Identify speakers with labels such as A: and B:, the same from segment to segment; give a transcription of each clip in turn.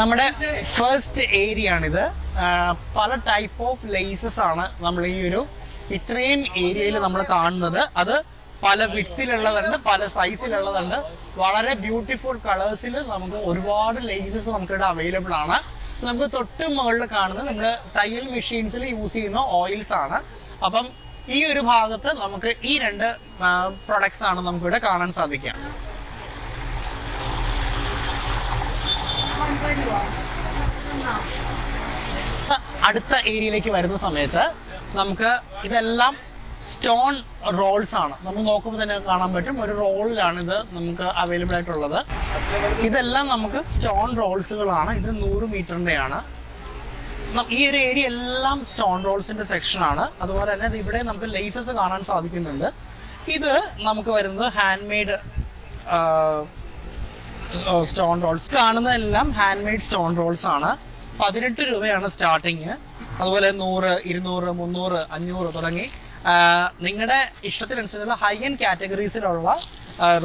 A: നമ്മുടെ first area ആണിത് പല ടൈപ്പ് ഓഫ് ലേസസ് ആണ് നമ്മൾ ഈ ഒരു ഇത്രയും ഏരിയയിൽ നമ്മൾ കാണുന്നത് അത് പല വിട്ടിലുള്ളതുണ്ട് പല സൈസിലുള്ളതുണ്ട് വളരെ ബ്യൂട്ടിഫുൾ കളേഴ്സിൽ നമുക്ക് ഒരുപാട് ലേസസ് ഇവിടെ അവൈലബിൾ ആണ് നമുക്ക് തൊട്ട് മുകളിൽ കാണുന്നത് നമ്മൾ തയ്യൽ മെഷീൻസിൽ യൂസ് ചെയ്യുന്ന ഓയിൽസ് ആണ് അപ്പം ഈ ഒരു ഭാഗത്ത് നമുക്ക് ഈ രണ്ട് പ്രൊഡക്ട്സ് ആണ് നമുക്കിവിടെ കാണാൻ സാധിക്കുക അടുത്ത ഏരിയയിലേക്ക് വരുന്ന സമയത്ത് നമുക്ക് ഇതെല്ലാം സ്റ്റോൺ റോൾസ് ആണ് നമ്മൾ നോക്കുമ്പോൾ തന്നെ കാണാൻ പറ്റും ഒരു റോളിലാണ് ഇത് നമുക്ക് അവൈലബിൾ ആയിട്ടുള്ളത് ഇതെല്ലാം നമുക്ക് സ്റ്റോൺ റോൾസുകളാണ് ഇത് നൂറ് മീറ്ററിൻ്റെയാണ് ഈ ഒരു ഏരിയ എല്ലാം സ്റ്റോൺ റോൾസിന്റെ സെക്ഷനാണ് അതുപോലെ തന്നെ ഇവിടെ നമുക്ക് ലേസസ് കാണാൻ സാധിക്കുന്നുണ്ട് ഇത് നമുക്ക് വരുന്നത് ഹാൻഡ് മെയ്ഡ് സ്റ്റോൺ റോൾസ് കാണുന്നതെല്ലാം ഹാൻഡ് മെയ്ഡ് സ്റ്റോൺ റോൾസ് ആണ് പതിനെട്ട് രൂപയാണ് സ്റ്റാർട്ടിങ് അതുപോലെ നൂറ് ഇരുന്നൂറ് മുന്നൂറ് അഞ്ഞൂറ് തുടങ്ങി നിങ്ങളുടെ ഇഷ്ടത്തിനനുസരിച്ചുള്ള ഹൈ എൻഡ് കാറ്റഗറീസിലുള്ള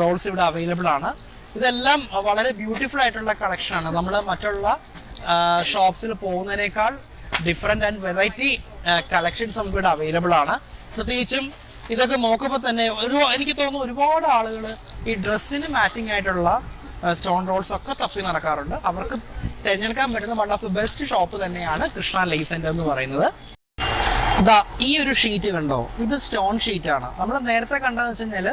A: റോൾസ് ഇവിടെ അവൈലബിൾ ആണ് ഇതെല്ലാം വളരെ ബ്യൂട്ടിഫുൾ ആയിട്ടുള്ള കളക്ഷനാണ് നമ്മൾ മറ്റുള്ള ഷോപ്സിൽ പോകുന്നതിനേക്കാൾ ഡിഫറെൻ്റ് ആൻഡ് വെറൈറ്റി കളക്ഷൻസ് നമുക്ക് ഇവിടെ അവൈലബിൾ ആണ് പ്രത്യേകിച്ചും ഇതൊക്കെ നോക്കുമ്പോൾ തന്നെ ഒരു എനിക്ക് തോന്നുന്നു ഒരുപാട് ആളുകൾ ഈ ഡ്രസ്സിന് മാച്ചിങ് ആയിട്ടുള്ള സ്റ്റോൺ റോൾസ് ഒക്കെ തപ്പി നടക്കാറുണ്ട് അവർക്ക് തിരഞ്ഞെടുക്കാൻ പറ്റുന്ന one of the best shop തന്നെയാണ് കൃഷ്ണ ലൈ സെന്റർ എന്ന് പറയുന്നത് ദാ ഈ ഒരു ഷീറ്റ് കണ്ടോ ഇത് സ്റ്റോൺ ഷീറ്റാണ് നമ്മൾ നേരത്തെ കണ്ടതെന്ന് വെച്ച് കഴിഞ്ഞാൽ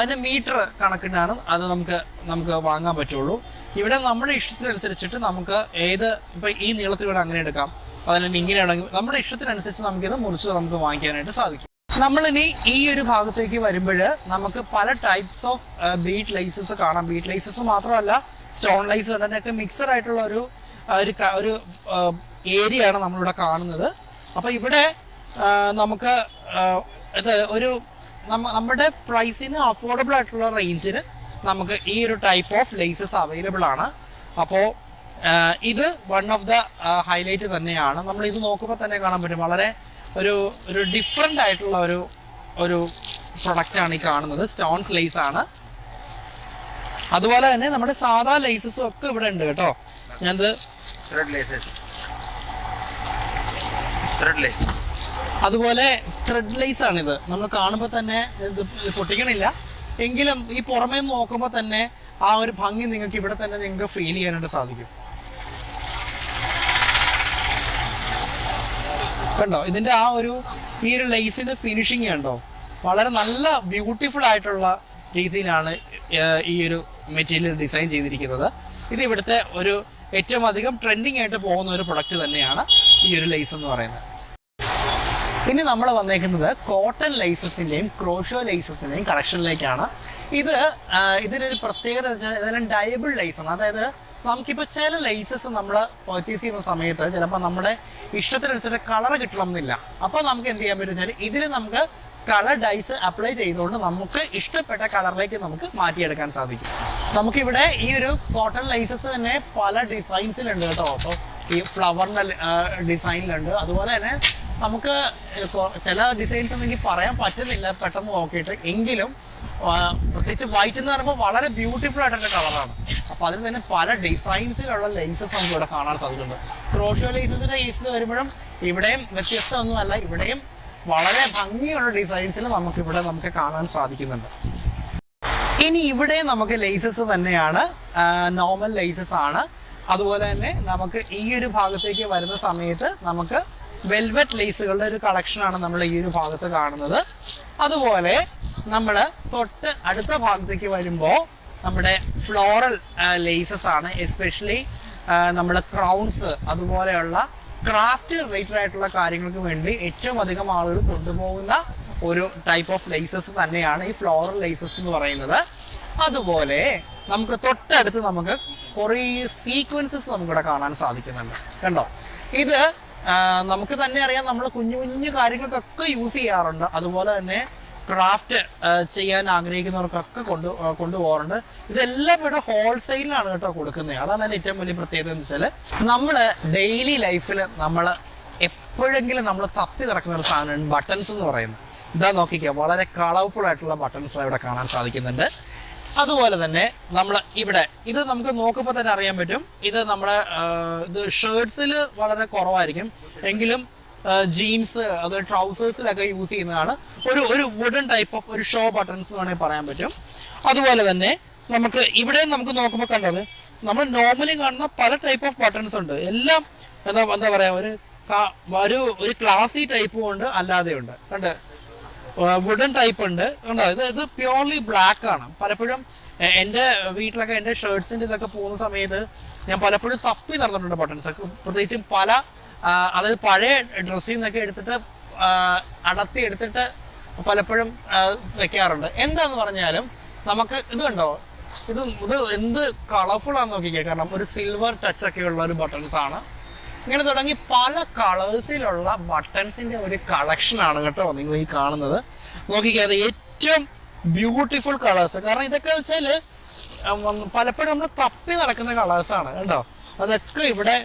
A: അതിന് മീറ്റർ കണക്കിട്ടാണ് അത് നമുക്ക് നമുക്ക് വാങ്ങാൻ പറ്റുള്ളൂ ഇവിടെ നമ്മുടെ ഇഷ്ടത്തിനനുസരിച്ചിട്ട് നമുക്ക് ഏത് ഇപ്പൊ ഈ നീളത്തിലൂടെ അങ്ങനെ എടുക്കാം അതിന് ഇങ്ങനെ നമ്മുടെ ഇഷ്ടത്തിനനുസരിച്ച് നമുക്കിത് മുറിച്ച് നമുക്ക് വാങ്ങിക്കാനായിട്ട് സാധിക്കും നമ്മളിനി ഈ ഒരു ഭാഗത്തേക്ക് വരുമ്പോൾ നമുക്ക് പല ടൈപ്സ് ഓഫ് ബീറ്റ് ലൈസസ് കാണാം ബീറ്റ് ലൈസസ് മാത്രമല്ല സ്റ്റോൺ ലൈസ് തന്നെയൊക്കെ മിക്സഡ് ആയിട്ടുള്ള ഒരു ഒരു ഏരിയ ആണ് നമ്മളിവിടെ കാണുന്നത് അപ്പോൾ ഇവിടെ നമുക്ക് ഇത് ഒരു നമ്മുടെ പ്രൈസിന് അഫോർഡബിൾ ആയിട്ടുള്ള റേഞ്ചിന് നമുക്ക് ഈ ഒരു ടൈപ്പ് ഓഫ് ലൈസസ് അവൈലബിൾ ആണ് അപ്പോൾ ഇത് വൺ ഓഫ് ദ ഹൈലൈറ്റ് തന്നെയാണ് നമ്മൾ ഇത് നോക്കുമ്പോൾ തന്നെ കാണാൻ പറ്റും വളരെ ഒരു ഒരു ഡിഫറെൻ്റ് ആയിട്ടുള്ള ഒരു ഒരു പ്രൊഡക്റ്റാണ് ഈ കാണുന്നത് സ്റ്റോൺസ് ലേസ് ആണ് അതുപോലെ തന്നെ നമ്മുടെ സാധാ ലേസസും ഒക്കെ ഇവിടെ ഉണ്ട് കേട്ടോ ഞാനത് അതുപോലെ ത്രെഡ് ലേസ് ഇത് നമ്മൾ കാണുമ്പോൾ തന്നെ പൊട്ടിക്കണില്ല എങ്കിലും ഈ പുറമേ നോക്കുമ്പോൾ തന്നെ ആ ഒരു ഭംഗി നിങ്ങൾക്ക് ഇവിടെ തന്നെ നിങ്ങൾക്ക് ഫീൽ ചെയ്യാനായിട്ട് സാധിക്കും കണ്ടോ ഇതിന്റെ ആ ഒരു ഈ ഒരു ലേസിന്റെ ഫിനിഷിങ് കണ്ടോ വളരെ നല്ല ബ്യൂട്ടിഫുൾ ആയിട്ടുള്ള രീതിയിലാണ് ഈ ഒരു മെറ്റീരിയൽ ഡിസൈൻ ചെയ്തിരിക്കുന്നത് ഇത് ഇവിടുത്തെ ഒരു ഏറ്റവും അധികം ട്രെൻഡിങ് ആയിട്ട് പോകുന്ന ഒരു പ്രൊഡക്റ്റ് തന്നെയാണ് ഈ ഒരു ലൈസ് എന്ന് പറയുന്നത് ഇനി നമ്മൾ വന്നേക്കുന്നത് കോട്ടൺ ലൈസസിൻ്റെയും ക്രോഷോ ലൈസസിൻ്റെയും കളക്ഷനിലേക്കാണ് ഇത് ഇതിനൊരു പ്രത്യേകത വെച്ചാൽ ഇതെല്ലാം ഡയബിൾ ലൈസാണ് അതായത് നമുക്കിപ്പോൾ ചില ലൈസസ് നമ്മൾ പർച്ചേസ് ചെയ്യുന്ന സമയത്ത് ചിലപ്പോൾ നമ്മുടെ ഇഷ്ടത്തിനനുസരിച്ച് കളർ കിട്ടണമെന്നില്ല അപ്പോൾ നമുക്ക് എന്ത് ചെയ്യാൻ പറ്റുന്ന ഇതിൽ നമുക്ക് കളർ ഡൈസ് അപ്ലൈ ചെയ്തുകൊണ്ട് നമുക്ക് ഇഷ്ടപ്പെട്ട കളറിലേക്ക് നമുക്ക് മാറ്റിയെടുക്കാൻ സാധിക്കും നമുക്കിവിടെ ഈ ഒരു കോട്ടൺ ലൈസസ് തന്നെ പല ഡിസൈൻസിലുണ്ട് കേട്ടോ അപ്പോൾ ഈ ഫ്ലവറിൻ്റെ ഡിസൈനിലുണ്ട് അതുപോലെ തന്നെ നമുക്ക് ചില ഡിസൈൻസ് എനിക്ക് പറയാൻ പറ്റുന്നില്ല പെട്ടെന്ന് നോക്കിയിട്ട് എങ്കിലും പ്രത്യേകിച്ച് വൈറ്റ് എന്ന് പറയുമ്പോൾ വളരെ ബ്യൂട്ടിഫുൾ ആയിട്ടുള്ള കളറാണ് അപ്പൊ അതിൽ തന്നെ പല ഡിസൈൻസിലുള്ള ലെൻസസ് നമുക്ക് ഇവിടെ കാണാൻ സാധിക്കുന്നുണ്ട് ക്രോഷോ ലെൻസസിന്റെ കേസിൽ വരുമ്പോഴും ഇവിടെയും വ്യത്യസ്തമൊന്നുമല്ല ഇവിടെയും വളരെ ഭംഗിയുള്ള ഡിസൈൻസിൽ ഇവിടെ നമുക്ക് കാണാൻ സാധിക്കുന്നുണ്ട് ഇനി ഇവിടെ നമുക്ക് ലേസസ് തന്നെയാണ് നോർമൽ ലേസസ് ആണ് അതുപോലെ തന്നെ നമുക്ക് ഈ ഒരു ഭാഗത്തേക്ക് വരുന്ന സമയത്ത് നമുക്ക് വെൽവെറ്റ് ലേസുകളുടെ ഒരു കളക്ഷനാണ് നമ്മൾ ഈ ഒരു ഭാഗത്ത് കാണുന്നത് അതുപോലെ നമ്മൾ തൊട്ട് അടുത്ത ഭാഗത്തേക്ക് വരുമ്പോൾ നമ്മുടെ ഫ്ലോറൽ ലേസസ് ആണ് എസ്പെഷ്യലി നമ്മുടെ ക്രൗൺസ് അതുപോലെയുള്ള ക്രാഫ്റ്റ് റിലേറ്റഡ് ആയിട്ടുള്ള കാര്യങ്ങൾക്ക് വേണ്ടി ഏറ്റവും അധികം ആളുകൾ കൊണ്ടുപോകുന്ന ഒരു ടൈപ്പ് ഓഫ് ലേസസ് തന്നെയാണ് ഈ ഫ്ലോറൽ ലേസസ് എന്ന് പറയുന്നത് അതുപോലെ നമുക്ക് തൊട്ടടുത്ത് നമുക്ക് കുറേ സീക്വൻസസ് നമുക്കിവിടെ കാണാൻ സാധിക്കുന്നുണ്ട് കണ്ടോ ഇത് നമുക്ക് തന്നെ അറിയാം നമ്മൾ കുഞ്ഞു കുഞ്ഞു കാര്യങ്ങൾക്കൊക്കെ യൂസ് ചെയ്യാറുണ്ട് അതുപോലെ തന്നെ ക്രാഫ്റ്റ് ചെയ്യാൻ ആഗ്രഹിക്കുന്നവർക്കൊക്കെ കൊണ്ട് കൊണ്ടുപോകാറുണ്ട് ഇതെല്ലാം ഇവിടെ ഹോൾസെയിലാണ് കേട്ടോ കൊടുക്കുന്നത് അതാണ് അതിൻ്റെ ഏറ്റവും വലിയ പ്രത്യേകത എന്ന് വെച്ചാൽ നമ്മൾ ഡെയിലി ലൈഫിൽ നമ്മൾ എപ്പോഴെങ്കിലും നമ്മൾ തപ്പി നടക്കുന്ന ഒരു സാധനമാണ് ബട്ടൺസ് എന്ന് പറയുന്നത് ഇതാ നോക്കിക്കുക വളരെ കളർഫുൾ ആയിട്ടുള്ള ബട്ടൺസ് ഇവിടെ കാണാൻ സാധിക്കുന്നുണ്ട് അതുപോലെ തന്നെ നമ്മൾ ഇവിടെ ഇത് നമുക്ക് നോക്കുമ്പോൾ തന്നെ അറിയാൻ പറ്റും ഇത് നമ്മുടെ ഇത് ഷേർട്സിൽ വളരെ കുറവായിരിക്കും എങ്കിലും ജീൻസ് അത് ട്രൗസേഴ്സിലൊക്കെ യൂസ് ചെയ്യുന്നതാണ് ഒരു ഒരു വുഡൻ ടൈപ്പ് ഓഫ് ഒരു ഷോ ബട്ടൺസ് വേണമെങ്കിൽ പറയാൻ പറ്റും അതുപോലെ തന്നെ നമുക്ക് ഇവിടെ നമുക്ക് നോക്കുമ്പോൾ കണ്ടത് നമ്മൾ നോർമലി കാണുന്ന പല ടൈപ്പ് ഓഫ് ബട്ടൺസ് ഉണ്ട് എല്ലാം എന്താ എന്താ പറയാ ഒരു ഒരു ഒരു ക്ലാസി ടൈപ്പും ഉണ്ട് അല്ലാതെ ഉണ്ട് കണ്ട് വുഡൻ ടൈപ്പ് ഉണ്ട് കണ്ടോ ഇത് ഇത് പ്യോർലി ബ്ലാക്ക് ആണ് പലപ്പോഴും എൻ്റെ വീട്ടിലൊക്കെ എൻ്റെ ഷർട്ട്സിൻ്റെ ഇതൊക്കെ പോകുന്ന സമയത്ത് ഞാൻ പലപ്പോഴും തപ്പി നടന്നിട്ടുണ്ട് ബട്ടൺസ് പ്രത്യേകിച്ചും പല അതായത് പഴയ ഡ്രസ്സിൽ നിന്നൊക്കെ എടുത്തിട്ട് അടത്തി എടുത്തിട്ട് പലപ്പോഴും വെക്കാറുണ്ട് എന്താന്ന് പറഞ്ഞാലും നമുക്ക് ഇത് കണ്ടോ ഇത് ഇത് എന്ത് കളർഫുൾ ആണെന്ന് നോക്കിക്കാം കാരണം ഒരു സിൽവർ ടച്ച് ഒക്കെ ഉള്ള ഒരു ബട്ടൺസ് ആണ് ഇങ്ങനെ തുടങ്ങി പല കളേഴ്സിലുള്ള ബട്ടൺസിന്റെ ഒരു കളക്ഷനാണ് കേട്ടോ നിങ്ങൾ ഈ കാണുന്നത് നോക്കിക്കുക അത് ഏറ്റവും ബ്യൂട്ടിഫുൾ കളേഴ്സ് കാരണം ഇതൊക്കെ വെച്ചാല് പലപ്പോഴും നമ്മൾ തപ്പി നടക്കുന്ന കളേഴ്സാണ് കേട്ടോ അതൊക്കെ ഇവിടെ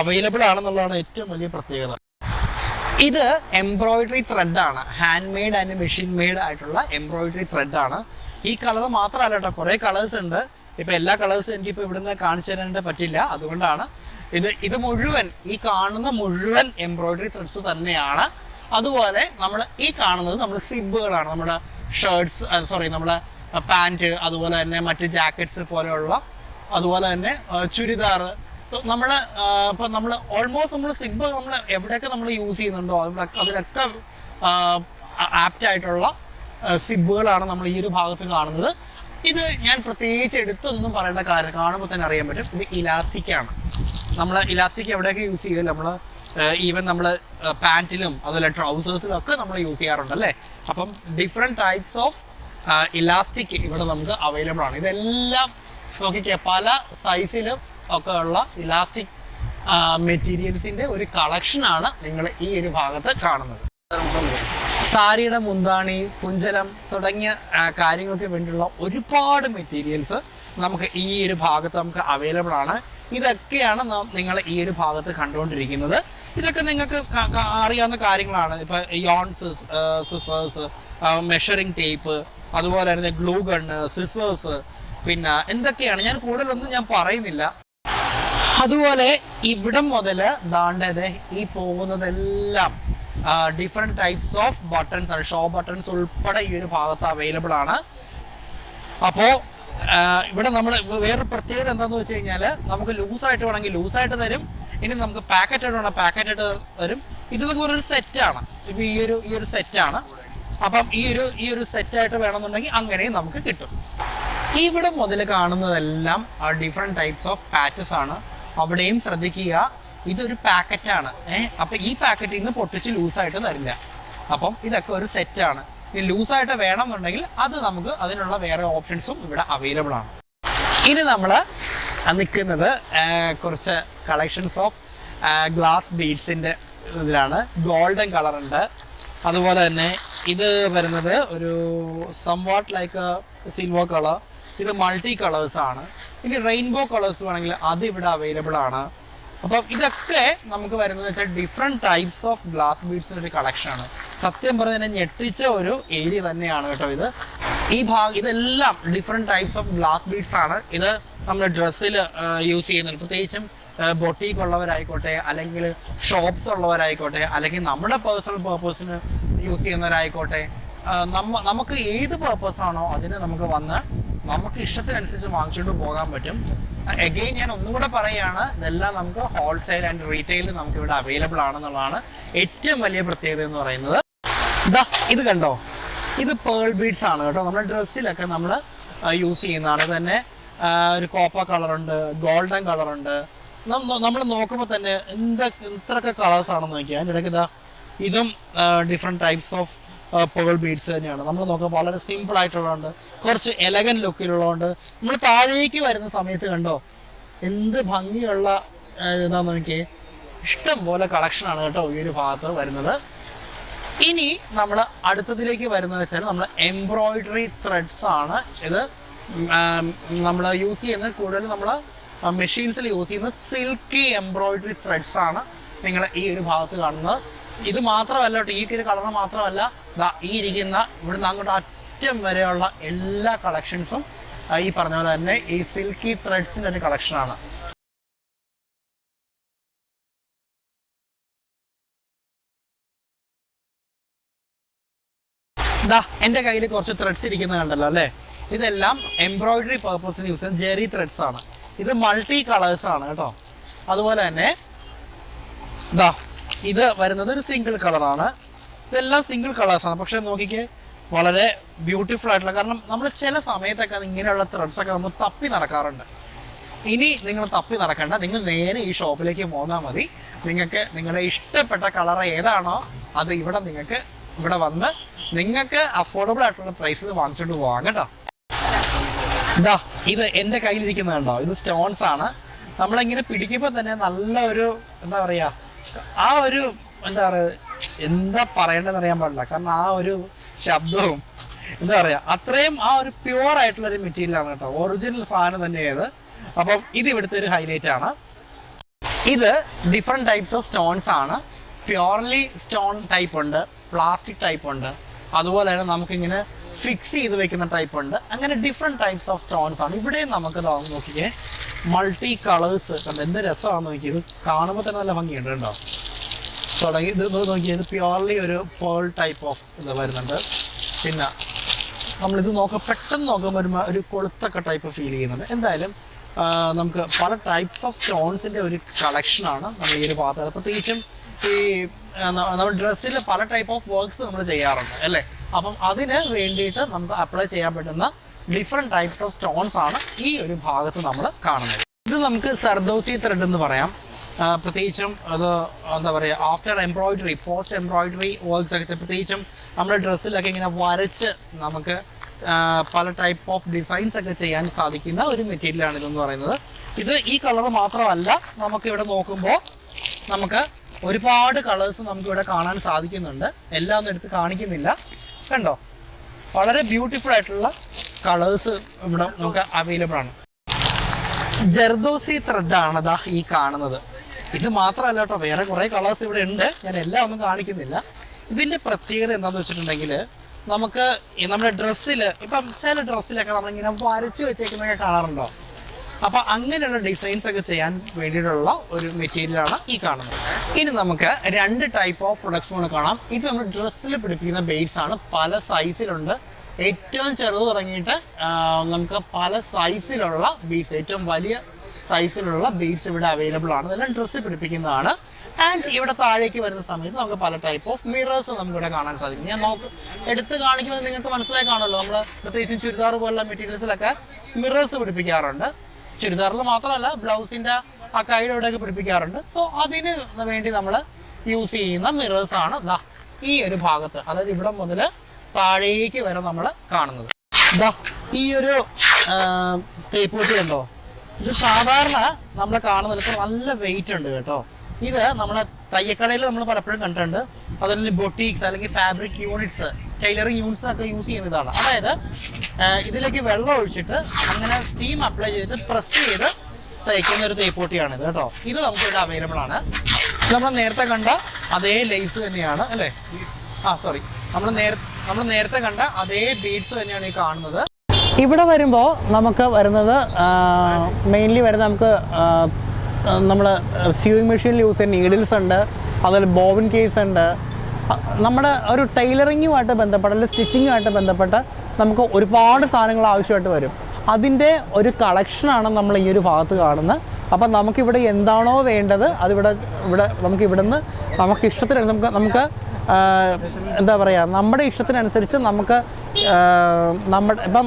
A: അവൈലബിൾ ആണെന്നുള്ളതാണ് ഏറ്റവും വലിയ പ്രത്യേകത ഇത് എംബ്രോയിഡറി ത്രെഡാണ് hand made and machine made ആയിട്ടുള്ള എംബ്രോയിഡറി ത്രെഡാണ് ഈ കളർ മാത്രമല്ല കേട്ടോ കുറേ കളേഴ്സ് ഉണ്ട് ഇപ്പൊ എല്ലാ കളേഴ്സും എനിക്കിപ്പോൾ ഇവിടുന്ന് കാണിച്ചു തരാനായിട്ട് പറ്റില്ല അതുകൊണ്ടാണ് ഇത് ഇത് മുഴുവൻ ഈ കാണുന്ന മുഴുവൻ എംബ്രോയിഡറി ത്രെഡ്സ് തന്നെയാണ് അതുപോലെ നമ്മൾ ഈ കാണുന്നത് നമ്മൾ സിബുകളാണ് നമ്മുടെ ഷർട്ട്സ് സോറി നമ്മുടെ പാൻറ്റ് അതുപോലെ തന്നെ മറ്റ് ജാക്കറ്റ്സ് പോലെയുള്ള അതുപോലെ തന്നെ ചുരിദാർ നമ്മൾ ഇപ്പൊ നമ്മൾ ഓൾമോസ്റ്റ് നമ്മൾ സിഗ്ബ നമ്മൾ എവിടെയൊക്കെ നമ്മൾ യൂസ് ചെയ്യുന്നുണ്ടോ അതിലൊക്കെ ആപ്റ്റ് ആയിട്ടുള്ള സിബുകളാണ് നമ്മൾ ഈ ഒരു ഭാഗത്ത് കാണുന്നത് ഇത് ഞാൻ പ്രത്യേകിച്ച് എടുത്തൊന്നും പറയേണ്ട കാര്യം കാണുമ്പോൾ തന്നെ അറിയാൻ പറ്റും ഇത് ആണ് നമ്മൾ ഇലാസ്റ്റിക് എവിടെയൊക്കെ യൂസ് ചെയ്യുക നമ്മൾ ഈവൻ നമ്മൾ പാൻറ്റിലും അതുപോലെ ട്രൗസേഴ്സിലും ഒക്കെ നമ്മൾ യൂസ് ചെയ്യാറുണ്ട് അല്ലേ അപ്പം ഡിഫറെൻറ്റ് ടൈപ്സ് ഓഫ് ഇലാസ്റ്റിക് ഇവിടെ നമുക്ക് അവൈലബിൾ ആണ് ഇതെല്ലാം നോക്കിക്കുക പല സൈസിലും ഒക്കെ ഉള്ള ഇലാസ്റ്റിക് മെറ്റീരിയൽസിന്റെ ഒരു കളക്ഷനാണ് നിങ്ങൾ ഈ ഒരു ഭാഗത്ത് കാണുന്നത് സാരിയുടെ മുന്താണി കുഞ്ചലം തുടങ്ങിയ കാര്യങ്ങൾക്ക് വേണ്ടിയുള്ള ഒരുപാട് മെറ്റീരിയൽസ് നമുക്ക് ഈ ഒരു ഭാഗത്ത് നമുക്ക് അവൈലബിൾ ആണ് ഇതൊക്കെയാണ് നിങ്ങൾ ഈ ഒരു ഭാഗത്ത് കണ്ടുകൊണ്ടിരിക്കുന്നത് ഇതൊക്കെ നിങ്ങൾക്ക് അറിയാവുന്ന കാര്യങ്ങളാണ് ഇപ്പൊ യോൺ സിസേഴ്സ് മെഷറിംഗ് ടേപ്പ് അതുപോലെ തന്നെ ഗ്ലൂ ഗണ്ണ് സിസേഴ്സ് പിന്നെ എന്തൊക്കെയാണ് ഞാൻ കൂടുതലൊന്നും ഞാൻ പറയുന്നില്ല അതുപോലെ ഇവിടം മുതൽ ദാണ്ടത് ഈ പോകുന്നതെല്ലാം ഡിഫറെന്റ് ടൈപ്സ് ഓഫ് ബട്ടൺസ് ആണ് ഷോ ബട്ടൺസ് ഉൾപ്പെടെ ഈ ഒരു ഭാഗത്ത് അവൈലബിൾ ആണ് അപ്പോൾ ഇവിടെ നമ്മൾ വേറൊരു പ്രത്യേകത എന്താണെന്ന് വെച്ച് കഴിഞ്ഞാൽ നമുക്ക് ലൂസായിട്ട് വേണമെങ്കിൽ ലൂസായിട്ട് തരും ഇനി നമുക്ക് പാക്കറ്റ് ആയിട്ട് വേണം പാക്കറ്റ് ആയിട്ട് തരും ഇതൊക്കെ ഒരു സെറ്റാണ് ഇപ്പം ഈ ഒരു ഈ ഒരു സെറ്റാണ് അപ്പം ഈ ഒരു ഈ ഒരു സെറ്റായിട്ട് വേണമെന്നുണ്ടെങ്കിൽ അങ്ങനെയും നമുക്ക് കിട്ടും ഇവിടെ മുതൽ കാണുന്നതെല്ലാം ഡിഫറെൻറ്റ് ടൈപ്സ് ഓഫ് പാറ്റസ് ആണ് അവിടെയും ശ്രദ്ധിക്കുക ഇതൊരു പാക്കറ്റാണ് ഏഹ് അപ്പം ഈ പാക്കറ്റിൽ നിന്ന് പൊട്ടിച്ച് ലൂസായിട്ട് തരില്ല അപ്പം ഇതൊക്കെ ഒരു സെറ്റാണ് ഇനി ലൂസായിട്ട് വേണമെന്നുണ്ടെങ്കിൽ അത് നമുക്ക് അതിനുള്ള വേറെ ഓപ്ഷൻസും ഇവിടെ അവൈലബിൾ ആണ് ഇനി നമ്മൾ നിൽക്കുന്നത് കുറച്ച് കളക്ഷൻസ് ഓഫ് ഗ്ലാസ് ബീഡ്സിൻ്റെ ഇതിലാണ് ഗോൾഡൻ കളറുണ്ട് അതുപോലെ തന്നെ ഇത് വരുന്നത് ഒരു സംവാട്ട് ലൈക്ക് സിൽവർ കളർ ഇത് മൾട്ടി കളേഴ്സാണ് ഇനി റെയിൻബോ കളേഴ്സ് വേണമെങ്കിൽ അത് ഇവിടെ അവൈലബിൾ ആണ് അപ്പം ഇതൊക്കെ നമുക്ക് വരുന്നത് വെച്ചാൽ ഡിഫറെൻറ്റ് ടൈപ്സ് ഓഫ് ഗ്ലാസ് ബീഡ്സിൻ്റെ ഒരു കളക്ഷനാണ് സത്യം പറഞ്ഞാൽ ഞെട്ടിച്ച ഒരു ഏരിയ തന്നെയാണ് കേട്ടോ ഇത് ഈ ഭാഗം ഇതെല്ലാം different types of glass beads ആണ് ഇത് നമ്മൾ ഡ്രസ്സിൽ യൂസ് ചെയ്യുന്നുണ്ട് പ്രത്യേകിച്ചും ബൊട്ടീക്ക് ഉള്ളവരായിക്കോട്ടെ അല്ലെങ്കിൽ ഷോപ്സ് ഉള്ളവരായിക്കോട്ടെ അല്ലെങ്കിൽ നമ്മുടെ പേഴ്സണൽ പേർപ്പസിന് യൂസ് ചെയ്യുന്നവരായിക്കോട്ടെ നമ്മ നമുക്ക് ഏത് പേർപ്പസ് ആണോ അതിന് നമുക്ക് വന്ന് നമുക്ക് ഇഷ്ടത്തിനനുസരിച്ച് വാങ്ങിച്ചുകൊണ്ട് പോകാൻ പറ്റും അഗെയിൻ ഞാൻ ഒന്നുകൂടെ പറയുകയാണ് ഇതെല്ലാം നമുക്ക് ഹോൾസെയിൽ ആൻഡ് റീറ്റെയിൽ നമുക്ക് ഇവിടെ അവൈലബിൾ ആണെന്നുള്ളതാണ് ഏറ്റവും വലിയ പ്രത്യേകത എന്ന് പറയുന്നത് ഇതാ ഇത് കണ്ടോ ഇത് പേൾ ബീഡ്സ് ആണ് കേട്ടോ നമ്മുടെ ഡ്രസ്സിലൊക്കെ നമ്മൾ യൂസ് ചെയ്യുന്നതാണ് തന്നെ ഒരു കോപ്പ കളറുണ്ട് ഗോൾഡൻ കളറുണ്ട് നമ്മൾ നോക്കുമ്പോൾ തന്നെ എന്തൊക്കെ ഇത്രയൊക്കെ കളേഴ്സ് ആണെന്ന് നോക്കിയാൽ അതിൻ്റെ ഇടയ്ക്ക് ഇതാ ഇതും ഡിഫറെൻറ്റ് ടൈപ്സ് ഓഫ് പുകൾ ബീഡ്സ് തന്നെയാണ് നമ്മൾ നോക്കാം വളരെ സിമ്പിൾ ആയിട്ടുള്ളതുണ്ട് കുറച്ച് എലഗൻ ലുക്കിലുള്ളതുകൊണ്ട് നമ്മൾ താഴേക്ക് വരുന്ന സമയത്ത് കണ്ടോ എന്ത് ഭംഗിയുള്ള ഇതാന്ന് നോക്കി ഇഷ്ടം പോലെ കളക്ഷനാണ് കേട്ടോ ഈ ഒരു ഭാഗത്ത് വരുന്നത് ഇനി നമ്മൾ അടുത്തതിലേക്ക് വരുന്നത് വെച്ചാൽ നമ്മൾ എംബ്രോയിഡറി ത്രെഡ്സ് ആണ് ഇത് നമ്മൾ യൂസ് ചെയ്യുന്നത് കൂടുതലും നമ്മൾ മെഷീൻസിൽ യൂസ് ചെയ്യുന്ന സിൽക്കി എംബ്രോയിഡറി ത്രെഡ്സ് ആണ് നിങ്ങൾ ഈ ഒരു ഭാഗത്ത് കാണുന്നത് ഇത് മാത്രമല്ല ഈ ഒരു കളർ മാത്രമല്ല ഈ ഇരിക്കുന്ന ഇവിടുന്ന് അങ്ങോട്ട് അറ്റം വരെയുള്ള എല്ലാ കളക്ഷൻസും ഈ പറഞ്ഞ പോലെ തന്നെ ഈ സിൽക്കി ത്രെഡ്സിൻ്റെ ഒരു കളക്ഷനാണ് ദാ എൻ്റെ കയ്യിൽ കുറച്ച് ത്രെഡ്സ് ഇരിക്കുന്നത് കണ്ടല്ലോ അല്ലേ ഇതെല്ലാം എംബ്രോയിഡറി പർപ്പസിന് യൂസ് ചെയ്യുന്ന ജെറി ത്രെഡ്സ് ആണ് ഇത് മൾട്ടി കളേഴ്സ് ആണ് കേട്ടോ അതുപോലെ തന്നെ ദാ ഇത് വരുന്നത് ഒരു സിംഗിൾ കളറാണ് ഇതെല്ലാം സിംഗിൾ കളേഴ്സാണ് പക്ഷെ നോക്കിക്കേ വളരെ ബ്യൂട്ടിഫുൾ ആയിട്ടുള്ള കാരണം നമ്മൾ ചില സമയത്തൊക്കെ ഇങ്ങനെയുള്ള ത്രെഡ്സൊക്കെ നമ്മൾ തപ്പി നടക്കാറുണ്ട് ഇനി നിങ്ങൾ തപ്പി നടക്കണ്ട നിങ്ങൾ നേരെ ഈ ഷോപ്പിലേക്ക് പോന്നാൽ മതി നിങ്ങൾക്ക് നിങ്ങളുടെ ഇഷ്ടപ്പെട്ട കളർ ഏതാണോ അത് ഇവിടെ നിങ്ങൾക്ക് ഇവിടെ വന്ന് നിങ്ങൾക്ക് അഫോർഡബിൾ ആയിട്ടുള്ള പ്രൈസിൽ വാങ്ങിച്ചുകൊണ്ട് പോവാം കേട്ടോ ഇതാ ഇത് എൻ്റെ കയ്യിലിരിക്കുന്നത് കണ്ടോ ഇത് സ്റ്റോൺസ് ആണ് നമ്മളിങ്ങനെ പിടിക്കുമ്പോൾ തന്നെ നല്ല ഒരു എന്താ പറയുക ആ ഒരു എന്താ പറയുക എന്താ പറയേണ്ടതെന്ന് അറിയാൻ പാടില്ല കാരണം ആ ഒരു ശബ്ദവും എന്താ പറയുക അത്രയും ആ ഒരു പ്യുവർ ആയിട്ടുള്ള ഒരു മെറ്റീരിയലാണ് കേട്ടോ ഒറിജിനൽ സാധനം തന്നെയത് അപ്പം ഇത് ഇവിടുത്തെ ഒരു ഹൈലൈറ്റ് ആണ് ഇത് ഡിഫറെൻറ്റ് ടൈപ്സ് ഓഫ് സ്റ്റോൺസ് ആണ് പ്യുവർലി സ്റ്റോൺ ടൈപ്പ് ഉണ്ട് പ്ലാസ്റ്റിക് ടൈപ്പ് ഉണ്ട് അതുപോലെ തന്നെ നമുക്കിങ്ങനെ ഫിക്സ് ചെയ്ത് വെക്കുന്ന ടൈപ്പ് ഉണ്ട് അങ്ങനെ ഡിഫറെൻറ്റ് ടൈപ്സ് ഓഫ് സ്റ്റോൺസ് ആണ് ഇവിടെയും നമുക്ക് നോക്കിയേ മൾട്ടി കളേഴ്സ് കണ്ട എന്ത് രസമാണെന്ന് നോക്കി ഇത് കാണുമ്പോൾ തന്നെ നല്ല ഭംഗിയുണ്ട് കേട്ടോ തുടങ്ങി ഇത് നോക്കിയാൽ ഇത് പ്യുവർലി ഒരു പേൾ ടൈപ്പ് ഓഫ് ഇത് വരുന്നുണ്ട് പിന്നെ നമ്മളിത് നോക്കുക പെട്ടെന്ന് നോക്കാൻ വരുമ്പോൾ ഒരു കൊളുത്തൊക്കെ ടൈപ്പ് ഫീൽ ചെയ്യുന്നുണ്ട് എന്തായാലും നമുക്ക് പല ടൈപ്പ് ഓഫ് സ്റ്റോൺസിൻ്റെ ഒരു കളക്ഷനാണ് നമ്മൾ ഈ ഒരു പാത്രം പ്രത്യേകിച്ചും ഈ നമ്മൾ ഡ്രസ്സിൽ പല ടൈപ്പ് ഓഫ് വർക്ക്സ് നമ്മൾ ചെയ്യാറുണ്ട് അല്ലേ അപ്പം അതിന് വേണ്ടിയിട്ട് നമുക്ക് അപ്ലൈ ചെയ്യാൻ പറ്റുന്ന ഡിഫറെന്റ് ടൈപ്സ് ഓഫ് സ്റ്റോൺസ് ആണ് ഈ ഒരു ഭാഗത്ത് നമ്മൾ കാണുന്നത് ഇത് നമുക്ക് സർദോസി ത്രെഡ് എന്ന് പറയാം പ്രത്യേകിച്ചും അത് എന്താ പറയുക after embroidery post embroidery works ഒക്കെ പ്രത്യേകിച്ചും നമ്മുടെ ഡ്രസ്സിലൊക്കെ ഇങ്ങനെ വരച്ച് നമുക്ക് പല ടൈപ്പ് ഓഫ് ഡിസൈൻസ് ഒക്കെ ചെയ്യാൻ സാധിക്കുന്ന ഒരു മെറ്റീരിയലാണ് ഇതെന്ന് പറയുന്നത് ഇത് ഈ കളർ മാത്രമല്ല നമുക്ക് ഇവിടെ നോക്കുമ്പോൾ നമുക്ക് ഒരുപാട് കളേഴ്സ് നമുക്കിവിടെ കാണാൻ സാധിക്കുന്നുണ്ട് എല്ലാം ഒന്നും എടുത്ത് കാണിക്കുന്നില്ല കണ്ടോ വളരെ ബ്യൂട്ടിഫുൾ ആയിട്ടുള്ള കളേഴ്സ് ഇവിടെ നമുക്ക് അവൈലബിൾ ആണ് ജർദോസി ത്രെഡ് ദാ ഈ കാണുന്നത് ഇത് മാത്രമല്ല കേട്ടോ വേറെ കുറേ കളേഴ്സ് ഇവിടെ ഉണ്ട് ഞാൻ എല്ലാം ഒന്നും കാണിക്കുന്നില്ല ഇതിന്റെ പ്രത്യേകത എന്താന്ന് വെച്ചിട്ടുണ്ടെങ്കിൽ നമുക്ക് നമ്മുടെ ഡ്രസ്സിൽ ഇപ്പം ചില ഡ്രസ്സിലൊക്കെ നമ്മളിങ്ങനെ വരച്ചു വെച്ചേക്കുന്നൊക്കെ കാണാറുണ്ടോ അപ്പൊ അങ്ങനെയുള്ള ഡിസൈൻസ് ഒക്കെ ചെയ്യാൻ വേണ്ടിയിട്ടുള്ള ഒരു മെറ്റീരിയലാണ് ഈ കാണുന്നത് ഇനി നമുക്ക് രണ്ട് ടൈപ്പ് ഓഫ് പ്രൊഡക്ട്സ് കൂടെ കാണാം ഇത് നമ്മൾ ഡ്രസ്സിൽ പിടിപ്പിക്കുന്ന ബെയ്ഡ്സ് ആണ് പല സൈസിലുണ്ട് ഏറ്റവും ചെറുത് തുടങ്ങിയിട്ട് നമുക്ക് പല സൈസിലുള്ള ബീഡ്സ് ഏറ്റവും വലിയ സൈസിലുള്ള ബീഡ്സ് ഇവിടെ അവൈലബിൾ ആണ് ഇതെല്ലാം ഡ്രസ്സ് പിടിപ്പിക്കുന്നതാണ് ആൻഡ് ഇവിടെ താഴേക്ക് വരുന്ന സമയത്ത് നമുക്ക് പല ടൈപ്പ് ഓഫ് മിറേഴ്സ് നമുക്കിവിടെ കാണാൻ സാധിക്കും ഞാൻ നോക്ക് എടുത്ത് കാണിക്കുമ്പോൾ നിങ്ങൾക്ക് മനസ്സിലായി കാണുമല്ലോ നമ്മൾ പ്രത്യേകിച്ചും ചുരിദാർ പോലുള്ള മെറ്റീരിയൽസിലൊക്കെ മിറേഴ്സ് പിടിപ്പിക്കാറുണ്ട് ചുരിദാറിൽ മാത്രമല്ല ബ്ലൗസിൻ്റെ ആ കൈഡ് ഇവിടെയൊക്കെ പിടിപ്പിക്കാറുണ്ട് സോ അതിന് വേണ്ടി നമ്മൾ യൂസ് ചെയ്യുന്ന മിറേഴ്സാണ് ഈ ഒരു ഭാഗത്ത് അതായത് ഇവിടെ മുതൽ താഴേക്ക് വരെ നമ്മൾ കാണുന്നത് എന്താ ഈ ഒരു തേപ്പൂട്ടി ഉണ്ടോ ഇത് സാധാരണ നമ്മൾ കാണുന്നത് ഇപ്പം നല്ല വെയിറ്റ് ഉണ്ട് കേട്ടോ ഇത് നമ്മളെ തയ്യക്കടയിൽ നമ്മൾ പലപ്പോഴും കണ്ടിട്ടുണ്ട് അതുപോലെ ബൊട്ടീക്സ് അല്ലെങ്കിൽ ഫാബ്രിക് യൂണിറ്റ്സ് ടൈലറിങ് യൂണിറ്റ്സ് ഒക്കെ യൂസ് ചെയ്യുന്നതാണ് അതായത് ഇതിലേക്ക് വെള്ളം ഒഴിച്ചിട്ട് അങ്ങനെ സ്റ്റീം അപ്ലൈ ചെയ്തിട്ട് പ്രസ് ചെയ്ത് തയ്ക്കുന്ന ഒരു തേപ്പൂട്ടിയാണ് ഇത് കേട്ടോ ഇത് നമുക്ക് ഇവിടെ അവൈലബിൾ ആണ് നമ്മൾ നേരത്തെ കണ്ട അതേ ലേസ് തന്നെയാണ് അല്ലേ ആ സോറി നമ്മൾ നേരത്തെ നമ്മൾ നേരത്തെ കണ്ട അതേ ബീഡ്സ് തന്നെയാണ് ഈ കാണുന്നത് ഇവിടെ വരുമ്പോൾ നമുക്ക് വരുന്നത് മെയിൻലി വരുന്ന നമുക്ക് നമ്മൾ സ്യൂയിങ് മെഷീനിൽ യൂസ് ചെയ്യുന്ന നീഡിൽസ് ഉണ്ട് അതുപോലെ ബോവിൻ കേസ് ഉണ്ട് നമ്മുടെ ഒരു ടൈലറിങ്ങുമായിട്ട് ബന്ധപ്പെട്ട അല്ലെങ്കിൽ സ്റ്റിച്ചിങ്ങുമായിട്ട് ബന്ധപ്പെട്ട് നമുക്ക് ഒരുപാട് സാധനങ്ങൾ ആവശ്യമായിട്ട് വരും അതിൻ്റെ ഒരു കളക്ഷനാണ് നമ്മൾ ഈ ഒരു ഭാഗത്ത് കാണുന്നത് അപ്പം നമുക്കിവിടെ എന്താണോ വേണ്ടത് അതിവിടെ ഇവിടെ നമുക്ക് ഇവിടുന്ന് നമുക്ക് ഇഷ്ടത്തിന് നമുക്ക് നമുക്ക് എന്താ പറയുക നമ്മുടെ ഇഷ്ടത്തിനനുസരിച്ച് നമുക്ക് നമ്മുടെ ഇപ്പം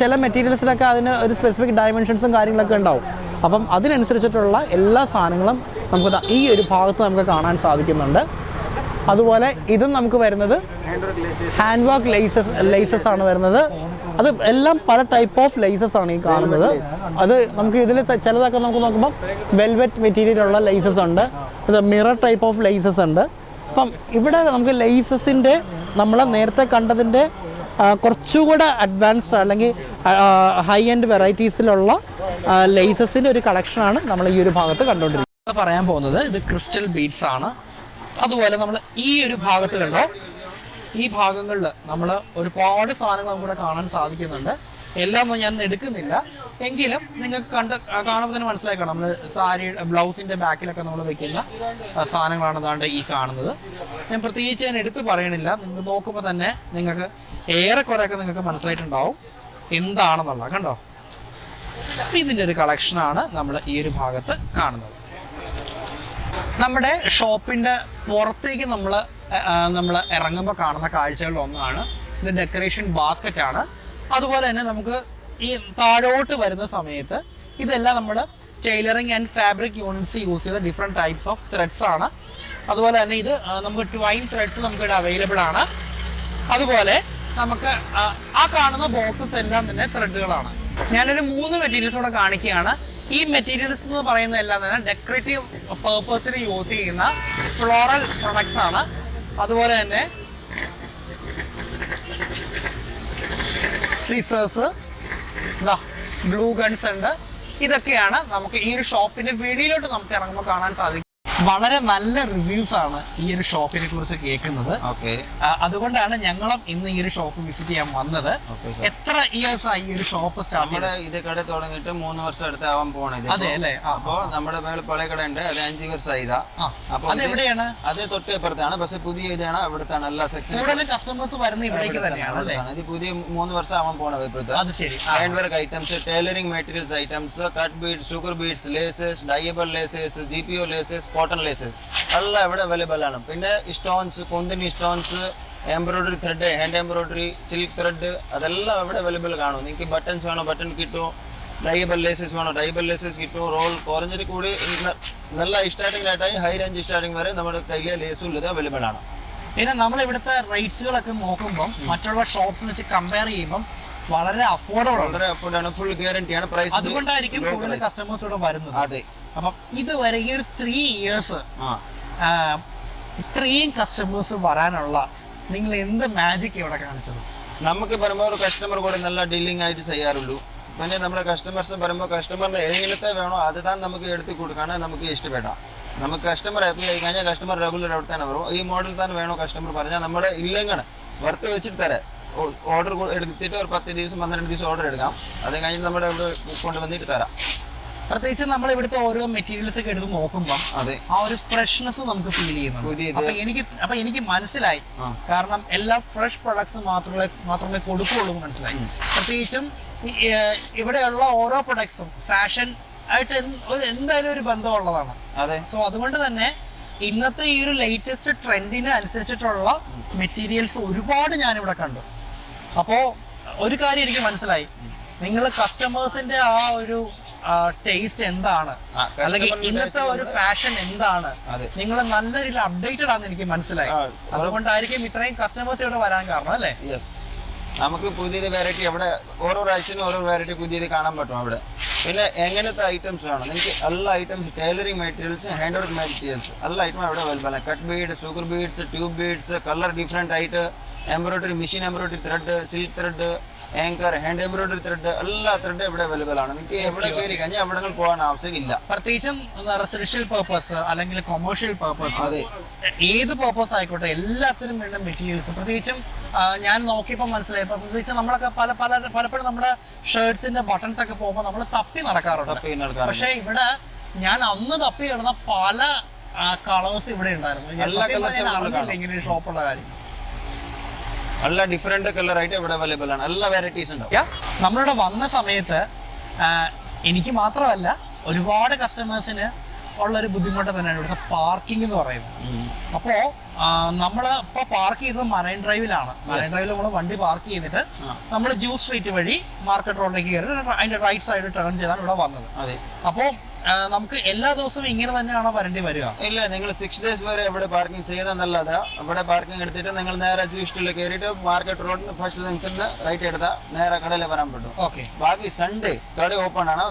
A: ചില മെറ്റീരിയൽസിലൊക്കെ അതിന് ഒരു സ്പെസിഫിക് ഡയമെൻഷൻസും കാര്യങ്ങളൊക്കെ ഉണ്ടാവും അപ്പം അതിനനുസരിച്ചിട്ടുള്ള എല്ലാ സാധനങ്ങളും നമുക്ക് ഈ ഒരു ഭാഗത്ത് നമുക്ക് കാണാൻ സാധിക്കുന്നുണ്ട് അതുപോലെ ഇതും നമുക്ക് വരുന്നത് ഹാൻഡ് വർക്ക് ലൈസസ് ലൈസസ് ആണ് വരുന്നത് അത് എല്ലാം പല ടൈപ്പ് ഓഫ് ലൈസസ് ആണ് ഈ കാണുന്നത് അത് നമുക്ക് ഇതിൽ ചിലതൊക്കെ നമുക്ക് നോക്കുമ്പോൾ വെൽവെറ്റ് മെറ്റീരിയൽ ഉള്ള ലൈസസ് ഉണ്ട് ഇത് മിറർ ടൈപ്പ് ഓഫ് ലൈസസ് ഉണ്ട് അപ്പം ഇവിടെ നമുക്ക് ലൈസസിൻ്റെ നമ്മൾ നേരത്തെ കണ്ടതിൻ്റെ കുറച്ചുകൂടെ അഡ്വാൻസ്ഡ് അല്ലെങ്കിൽ ഹൈ എൻഡ് വെറൈറ്റീസിലുള്ള ലൈസസിൻ്റെ ഒരു കളക്ഷനാണ് നമ്മൾ ഈ ഒരു ഭാഗത്ത് കണ്ടുകൊണ്ടിരിക്കുന്നത് പറയാൻ പോകുന്നത് ഇത് ക്രിസ്റ്റൽ ബീഡ്സ് ആണ് അതുപോലെ നമ്മൾ ഈ ഒരു ഭാഗത്തിലുണ്ടോ ഈ ഭാഗങ്ങളിൽ നമ്മൾ ഒരുപാട് സാധനങ്ങൾ നമുക്കിവിടെ കാണാൻ സാധിക്കുന്നുണ്ട് എല്ലാം ഒന്നും ഞാൻ എടുക്കുന്നില്ല എങ്കിലും നിങ്ങൾക്ക് കണ്ട് കാണുമ്പോൾ തന്നെ മനസ്സിലാക്കണം നമ്മൾ സാരി ബ്ലൗസിന്റെ ബാക്കിലൊക്കെ നമ്മൾ വെക്കുന്ന സാധനങ്ങളാണ് അതാണ്ട് ഈ കാണുന്നത് ഞാൻ പ്രത്യേകിച്ച് ഞാൻ എടുത്തു പറയണില്ല നിങ്ങൾ നോക്കുമ്പോൾ തന്നെ നിങ്ങൾക്ക് ഏറെക്കുറെയൊക്കെ നിങ്ങൾക്ക് മനസ്സിലായിട്ടുണ്ടാവും എന്താണെന്നുള്ളത് കണ്ടോ ഇതിൻ്റെ ഒരു കളക്ഷനാണ് നമ്മൾ ഈ ഒരു ഭാഗത്ത് കാണുന്നത് നമ്മുടെ ഷോപ്പിന്റെ പുറത്തേക്ക് നമ്മൾ നമ്മൾ ഇറങ്ങുമ്പോൾ കാണുന്ന കാഴ്ചകളിൽ ഒന്നാണ് ഇത് ഡെക്കറേഷൻ ബാസ്ക്കറ്റ് ആണ് അതുപോലെ തന്നെ നമുക്ക് ഈ താഴോട്ട് വരുന്ന സമയത്ത് ഇതെല്ലാം നമ്മൾ tailoring and fabric units use ചെയ്ത ഡിഫറെൻറ്റ് ടൈപ്സ് ഓഫ് ത്രെഡ്സ് ആണ് അതുപോലെ തന്നെ ഇത് നമുക്ക് ട്വൈൻ ത്രെഡ്സ് നമുക്ക് ഇവിടെ അവൈലബിൾ ആണ് അതുപോലെ നമുക്ക് ആ കാണുന്ന ബോക്സസ് എല്ലാം തന്നെ ത്രെഡുകളാണ് ഞാനൊരു മൂന്ന് മെറ്റീരിയൽസ് കൂടെ കാണിക്കുകയാണ് ഈ മെറ്റീരിയൽസ് എന്ന് പറയുന്നത് എല്ലാം തന്നെ ഡെക്കറേറ്റീവ് പേർപ്പസിന് യൂസ് ചെയ്യുന്ന ഫ്ലോറൽ പ്രൊഡക്ട്സ് ആണ് അതുപോലെ തന്നെ സിസേഴ്സ് ഗ്ലൂ ഗൺസ് ഉണ്ട് ഇതൊക്കെയാണ് നമുക്ക് ഈ ഒരു ഷോപ്പിന്റെ വെളിയിലോട്ട് നമുക്ക് ഇറങ്ങുമ്പോൾ കാണാൻ സാധിക്കും വളരെ നല്ല റിവ്യൂസ് ആണ് ഈ ഒരു ഷോപ്പിനെ കുറിച്ച് കേൾക്കുന്നത് അതുകൊണ്ടാണ് ഞങ്ങളും ഇന്ന് ഈ ഒരു ഷോപ്പ് വിസിറ്റ് ചെയ്യാൻ വന്നത് എത്ര ഇയേഴ്സ് ആയി ഒരു ഷോപ്പ് സ്റ്റാർട്ട്
B: ഇത് കട തുടങ്ങിയിട്ട് മൂന്ന് വർഷം അടുത്ത് ആവാൻ പോണത് അതെ അല്ലേ അപ്പോ നമ്മുടെ മേളിൽ കട ഉണ്ട് അത് അഞ്ചു വർഷം ആയിതാ
A: അപ്പൊ എവിടെയാണ്
B: അത് തൊട്ടപ്പുറത്താണ് പക്ഷെ പുതിയ ഇതാണ് അവിടുത്തെ നല്ല
A: സെക്ഷൻ കസ്റ്റമേഴ്സ് വരുന്ന ഇവിടേക്ക് തന്നെയാണ്
B: ഇത് പുതിയ മൂന്ന് വർഷം ആവാൻ പോണത് ഇപ്പോഴത്തെ അത് ശരി hand work items tailoring materials items cut bead sugar beads laces ഡയബിൾ laces G P O laces cotton എല്ലാം ഇവിടെ അവൈലബിൾ ആണ് പിന്നെ സ്റ്റോൺസ് കൊന്തിനി stones embroidery thread hand embroidery silk thread അതെല്ലാം ഇവിടെ അവൈലബിൾ കാണും നിങ്ങൾക്ക് ബട്ടൺസ് വേണോ ബട്ടൺ കിട്ടും ഡൈബൽ ലേസസ് വേണോ ഡൈബൽ ലേസസ് കിട്ടും റോൾ കുറഞ്ഞിട്ട് കൂടി നല്ല സ്റ്റാർട്ടിങ്ങിലായിട്ടായി ഹൈ റേഞ്ച് സ്റ്റാർട്ടിങ് വരെ നമ്മുടെ കയ്യിൽ ലേസും ഉള്ളത് അവൈലബിൾ ആണ്
A: പിന്നെ നമ്മൾ ഇവിടുത്തെ റേറ്റ്സുകളൊക്കെ നോക്കുമ്പോൾ മറ്റുള്ള ഷോപ്സ് വെച്ച് കമ്പയർ ചെയ്യുമ്പോൾ വളരെ അഫോർഡബിൾ
B: വളരെ ആണ് ഫുൾ ഗ്യാരണ്ടിയാണ് പ്രൈസ്
A: അതുകൊണ്ടായിരിക്കും കൂടുതൽ കസ്റ്റമേഴ്സ് ഇവിടെ വരുന്നത് അതെ അപ്പം ഇതുവരെ ഈ ഒരു ത്രീ ഇയേഴ്സ് ഇത്രയും കസ്റ്റമേഴ്സ് വരാനുള്ള നിങ്ങൾ എന്ത് മാജിക് ഇവിടെ കാണിച്ചത്
B: നമുക്ക് പരമാവധി കസ്റ്റമർ കൂടെ നല്ല ഡീലിംഗ് ആയിട്ട് ചെയ്യാറുള്ളൂ പിന്നെ നമ്മുടെ കസ്റ്റമേഴ്സ് പറയുമ്പോൾ കസ്റ്റമറിന് ഏതെങ്കിലും വേണോ അത് തന്നെ നമുക്ക് എടുത്തു കൊടുക്കാനാണ് നമുക്ക് ഇഷ്ടപ്പെടാം നമുക്ക് കസ്റ്റമർ അപ്ലൈ ആയി കഴിഞ്ഞാൽ കസ്റ്റമർ റെഗുലർ അവിടെ തന്നെ വരും ഈ മോഡൽ തന്നെ വേണോ കസ്റ്റമർ പറഞ്ഞാൽ നമ്മുടെ ഇല്ലെങ്കിൽ വറുത്ത് വെച്ചിട്ട് തരാം ഓർഡർ എടുത്തിട്ട് ഒരു പത്ത് ദിവസം പന്ത്രണ്ട് ദിവസം ഓർഡർ എടുക്കാം അത് കഴിഞ്ഞ് നമ്മുടെ ഇവിടെ കൊണ്ടുവന്നിട്ട് തരാം
A: പ്രത്യേകിച്ച് നമ്മൾ ഇവിടുത്തെ ഓരോ മെറ്റീരിയൽസ് ഒക്കെ എടുത്ത് നോക്കുമ്പോൾ ആ ഒരു ഫ്രഷ്നെസ് നമുക്ക് ഫീൽ ചെയ്യുന്നുണ്ട് അപ്പൊ എനിക്ക് അപ്പൊ എനിക്ക് മനസ്സിലായി കാരണം എല്ലാ ഫ്രഷ് പ്രൊഡക്ട്സ് മാത്രമേ മാത്രമേ കൊടുക്കുള്ളൂ മനസ്സിലായി പ്രത്യേകിച്ചും ഇവിടെയുള്ള ഓരോ പ്രൊഡക്ട്സും ഫാഷൻ ആയിട്ട് എന്തായാലും ഒരു ബന്ധമുള്ളതാണ് അതെ സോ അതുകൊണ്ട് തന്നെ ഇന്നത്തെ ഈ ഒരു ലേറ്റസ്റ്റ് ട്രെൻഡിന് അനുസരിച്ചിട്ടുള്ള മെറ്റീരിയൽസ് ഒരുപാട് ഞാനിവിടെ കണ്ടു അപ്പോ ഒരു കാര്യം എനിക്ക് മനസ്സിലായി നിങ്ങൾ കസ്റ്റമേഴ്സിന്റെ ആ ഒരു ടേസ്റ്റ് എന്താണ് അല്ലെങ്കിൽ ഇന്നത്തെ ഒരു ഫാഷൻ എന്താണ് നിങ്ങൾ നല്ല രീതിയിൽ അപ്ഡേറ്റഡ് ആണെന്ന് എനിക്ക് മനസ്സിലായി അതുകൊണ്ടായിരിക്കും ഇത്രയും കസ്റ്റമേഴ്സ് ഇവിടെ വരാൻ കാരണം അല്ലേ
B: നമുക്ക് പുതിയത് വെറൈറ്റി അവിടെ ഓരോ ആഴ്ചയിലും ഓരോ വെറൈറ്റി പുതിയത് കാണാൻ പറ്റും അവിടെ പിന്നെ എങ്ങനത്തെ ഐറ്റംസ് വേണം നിങ്ങൾക്ക് എല്ലാ items tailoring materials hand work materials എല്ലാ ഐറ്റം അവിടെ അവൈലബിൾ ആണ് cut bead sugar beads tube beads colour different ആയിട്ട് embroidery machine embroidery thread silk thread anchor hand embroidery thread എല്ലാ ത്രെഡും ഇവിടെ അവൈലബിൾ ആണ് നിങ്ങൾക്ക് എവിടെ കയറി കഴിഞ്ഞാൽ അവിടങ്ങൾ പോകാൻ ആവശ്യമില്ല
A: പ്രത്യേകിച്ചും റെസിഡൻഷ്യൽ പേർപ്പസ് അല്ലെങ്കിൽ കൊമേഴ്ഷ്യൽ പേർപ്പസ് അതെ ഏത് പേർപ്പസ് ആയിക്കോട്ടെ എല്ലാത്തിനും വേണ്ട മെറ്റീരിയൽസ് പ്രത്യേകിച്ചും ഞാൻ നോക്കിയപ്പോൾ മനസ്സിലായി പ്രത്യേകിച്ച് നമ്മളൊക്കെ പല പല പലപ്പോഴും നമ്മുടെ ഷർട്ട്സിന്റെ ബട്ടൺസ് ഒക്കെ പോകുമ്പോൾ നമ്മൾ തപ്പി നടക്കാറുണ്ട് തപ്പി നടക്കാറ് പക്ഷേ ഇവിടെ ഞാൻ അന്ന് തപ്പി കിടന്ന പല കളേഴ്സ് ഇവിടെ ഉണ്ടായിരുന്നു ഇങ്ങനെ ഷോപ്പുള്ള കാര്യം
B: നല്ല ഡിഫറെന്റ് കളർ ആയിട്ട് ഇവിടെ അവൈലബിൾ ആണ് എല്ലാ വെറൈറ്റീസ് ഉണ്ടാവും
A: നമ്മളിവിടെ വന്ന സമയത്ത് എനിക്ക് മാത്രമല്ല ഒരുപാട് കസ്റ്റമേഴ്സിന് ഒരു ബുദ്ധിമുട്ട് തന്നെയാണ് ഇവിടുത്തെ പാർക്കിംഗ് എന്ന് പറയുന്നത് അപ്പോ നമ്മൾ ഇപ്പൊ പാർക്ക് ചെയ്തത് മറൈൻ ഡ്രൈവിലാണ് മറൈൻ ഡ്രൈവിൽ നമ്മൾ വണ്ടി പാർക്ക് ചെയ്തിട്ട് നമ്മൾ ജ്യൂസ് സ്ട്രീറ്റ് വഴി മാർക്കറ്റ് റോഡിലേക്ക് കയറി അതിന്റെ റൈറ്റ് സൈഡ് ടേൺ ചെയ്താണ് ഇവിടെ വന്നത് അപ്പോൾ നമുക്ക് എല്ലാ ദിവസവും ഇങ്ങനെ തന്നെയാണോ വരേണ്ടി വരിക
B: ഇല്ല നിങ്ങൾ സിക്സ് ഡേയ്സ് വരെ ഇവിടെ പാർക്കിംഗ് ചെയ്യുന്നതല്ലത് ഇവിടെ പാർക്കിംഗ് എടുത്തിട്ട് നിങ്ങൾ നേരെ ജൂസ്റ്റിൽ കയറിയിട്ട് മാർക്കറ്റ് റോഡിന് ഫസ്റ്റ് ജംഗ്ഷനിൽ റൈറ്റ് എടുത്താൽ നേരെ കടയിൽ വരാൻ പറ്റും ഓക്കെ ബാക്കി സൺഡേ കട ഓപ്പൺ ആണ്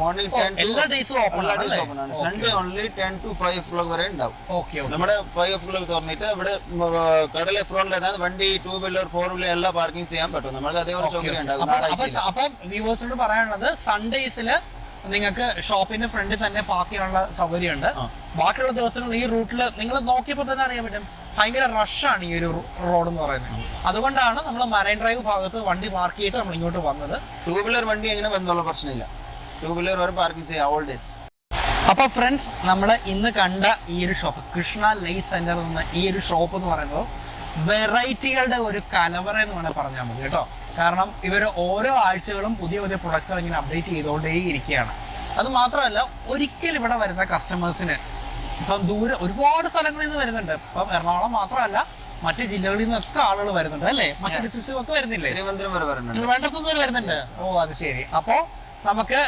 A: മോർണിംഗ് ടെൻ എല്ലാ ഡേയ്സും ഓപ്പൺ എല്ലാ ആണ്
B: Sunday only ten to five o'clock വരെ ഉണ്ടാവും ഓക്കെ നമ്മുടെ ഫൈവ് ഓ ക്ലോക്ക് തുറന്നിട്ട് ഇവിടെ കടലെ ഫ്രണ്ടിൽ അതായത് വണ്ടി ടൂ വീലർ ഫോർ വീലർ എല്ലാം പാർക്കിംഗ് ചെയ്യാൻ പറ്റും നമുക്ക് അതേ ഒരു സൗകര്യം ഉണ്ടാകും
A: അപ്പം വ്യൂവേഴ്സിനോട് പറയാനുള്ളത് സൺഡേസിൽ നിങ്ങൾക്ക് ഷോപ്പിന്റെ ഫ്രണ്ടിൽ തന്നെ പാർക്ക് ചെയ്യാനുള്ള സൗകര്യമുണ്ട് ബാക്കിയുള്ള ദിവസങ്ങൾ ഈ റൂട്ടിൽ നിങ്ങൾ നോക്കിയപ്പോൾ തന്നെ അറിയാൻ പറ്റും ഭയങ്കര റഷാണ് ഈ ഒരു റോഡ് എന്ന് പറയുന്നത് അതുകൊണ്ടാണ് നമ്മൾ മറൈൻ ഡ്രൈവ് ഭാഗത്ത് വണ്ടി പാർക്ക് ചെയ്തിട്ട് നമ്മൾ ഇങ്ങോട്ട് വന്നത്
B: ടൂ വീലർ വണ്ടി എങ്ങനെ വന്നുള്ള പ്രശ്നമില്ല ടൂ വീലർ ഒരു പാർക്കിംഗ് ചെയ്യാം ഓൾ ഡേസ്
A: അപ്പോൾ ഫ്രണ്ട്സ് നമ്മൾ ഇന്ന് കണ്ട ഈ ഒരു ഷോപ്പ് കൃഷ്ണ ലൈസ് സെന്റർ എന്ന ഈ ഒരു ഷോപ്പ് എന്ന് പറയുന്നത് വെറൈറ്റികളുടെ ഒരു കലവറ എന്ന് വേണമെങ്കിൽ പറഞ്ഞാൽ മതി കേട്ടോ കാരണം ഇവർ ഓരോ ആഴ്ചകളും പുതിയ പുതിയ പ്രൊഡക്ട്സുകൾ ഇങ്ങനെ അപ്ഡേറ്റ് ചെയ്തുകൊണ്ടേ ഇരിക്കുകയാണ് അത് മാത്രമല്ല ഒരിക്കൽ ഇവിടെ വരുന്ന കസ്റ്റമേഴ്സിന് ഇപ്പം ദൂരെ ഒരുപാട് സ്ഥലങ്ങളിൽ നിന്ന് വരുന്നുണ്ട് ഇപ്പം എറണാകുളം മാത്രമല്ല മറ്റു ജില്ലകളിൽ നിന്നൊക്കെ ആളുകൾ വരുന്നുണ്ട് അല്ലേ മറ്റു ഡിസ്ട്രിക്ട്സിൽ നിന്നൊക്കെ വരുന്നില്ലേ തിരുവനന്തപുരം വരെ വരുന്നുണ്ട് വരുന്നുണ്ട് ഓ അത് ശരി അപ്പോൾ നമുക്ക്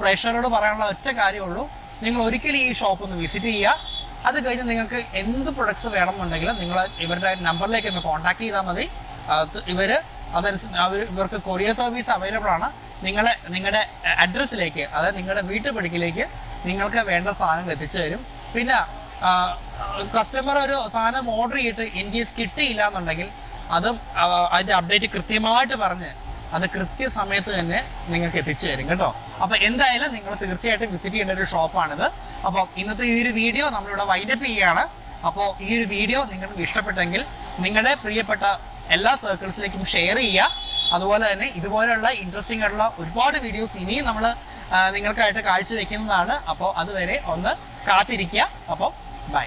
A: പ്രേക്ഷകരോട് പറയാനുള്ള ഒറ്റ കാര്യമുള്ളൂ നിങ്ങൾ ഒരിക്കലും ഈ ഷോപ്പ് ഒന്ന് വിസിറ്റ് ചെയ്യുക അത് കഴിഞ്ഞ് നിങ്ങൾക്ക് എന്ത് പ്രൊഡക്ട്സ് വേണമെന്നുണ്ടെങ്കിലും നിങ്ങൾ ഇവരുടെ നമ്പറിലേക്ക് ഒന്ന് കോൺടാക്ട് ചെയ്താൽ മതി ഇവർ അതനുസരിച്ച് അവർ ഇവർക്ക് കൊറിയർ സർവീസ് അവൈലബിൾ ആണ് നിങ്ങളെ നിങ്ങളുടെ അഡ്രസ്സിലേക്ക് അതായത് നിങ്ങളുടെ വീട്ടുപടിക്കിലേക്ക് നിങ്ങൾക്ക് വേണ്ട സാധനങ്ങൾ എത്തിച്ചു തരും പിന്നെ കസ്റ്റമർ ഒരു സാധനം ഓർഡർ ചെയ്തിട്ട് ഇൻ കേസ് കിട്ടിയില്ല എന്നുണ്ടെങ്കിൽ അതും അതിൻ്റെ അപ്ഡേറ്റ് കൃത്യമായിട്ട് പറഞ്ഞ് അത് കൃത്യസമയത്ത് തന്നെ നിങ്ങൾക്ക് എത്തിച്ചു തരും കേട്ടോ അപ്പോൾ എന്തായാലും നിങ്ങൾ തീർച്ചയായിട്ടും വിസിറ്റ് ചെയ്യേണ്ട ഒരു ഷോപ്പാണിത് അപ്പോൾ ഇന്നത്തെ ഈ ഒരു വീഡിയോ നമ്മളിവിടെ വൈൻഡപ്പ് ചെയ്യുകയാണ് അപ്പോൾ ഈ ഒരു വീഡിയോ നിങ്ങൾക്ക് ഇഷ്ടപ്പെട്ടെങ്കിൽ നിങ്ങളുടെ പ്രിയപ്പെട്ട എല്ലാ സർക്കിൾസിലേക്കും ഷെയർ ചെയ്യുക അതുപോലെ തന്നെ ഇതുപോലെയുള്ള ഇൻട്രസ്റ്റിംഗ് ആയിട്ടുള്ള ഒരുപാട് വീഡിയോസ് ഇനിയും നമ്മൾ നിങ്ങൾക്കായിട്ട് കാഴ്ചവെക്കുന്നതാണ് അപ്പോൾ അതുവരെ ഒന്ന് കാത്തിരിക്കുക അപ്പോൾ ബൈ